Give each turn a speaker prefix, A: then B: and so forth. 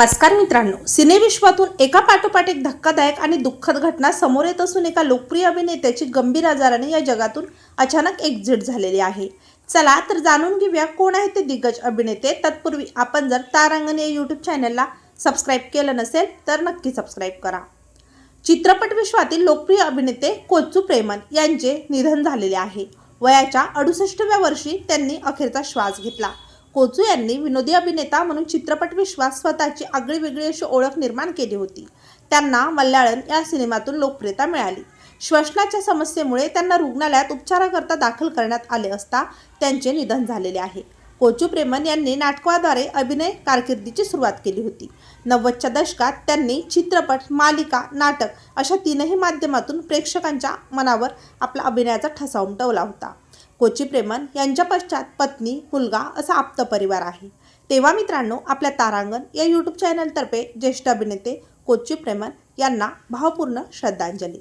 A: नमस्कार मित्रांनो. सिनेविश्वातून एका पाठोपाठ एक धक्कादायक आणि दुःखद घटना समोर येत असून एका लोकप्रिय अभिनेत्याची गंभीर आजाराने या जगातून अचानक एक्झिट झालेली आहे. चला तर जाणून घेऊया कोण आहे ते दिग्गज अभिनेते. तत्पूर्वी आपण जर तारांगण या यूट्यूब चॅनलला सबस्क्राईब केलं नसेल तर नक्की सबस्क्राईब करा. चित्रपट विश्वातील लोकप्रिय अभिनेते कोचू प्रेमन यांचे निधन झालेले आहे. वयाच्या अडुसष्टव्या वर्षी त्यांनी अखेरचा श्वास घेतला. कोचू यांनी विनोदी अभिनेता म्हणून चित्रपट विश्वात स्वतःची आगळी वेगळी अशी ओळख निर्माण केली होती. त्यांना मल्याळम या सिनेमातून लोकप्रियता मिळाली. श्वसनाच्या समस्येमुळे त्यांना रुग्णालयात उपचाराकरता दाखल करण्यात आले असता त्यांचे निधन झालेले आहे. कोचू प्रेमन यांनी नाटकाद्वारे अभिनय कारकिर्दीची सुरुवात केली होती. नव्वदच्या दशकात त्यांनी चित्रपट मालिका नाटक अशा तीनही माध्यमातून प्रेक्षकांच्या मनावर आपला अभिनयाचा ठसा उमटवला होता. कोची प्रेमन यांच्या पश्चात पत्नी मुलगा असा आप्त परिवार आहे. तेव्हा मित्रांनो आपल्या तारांगण या यूट्यूब चॅनलतर्फे ज्येष्ठ अभिनेते कोची प्रेमन यांना भावपूर्ण श्रद्धांजली.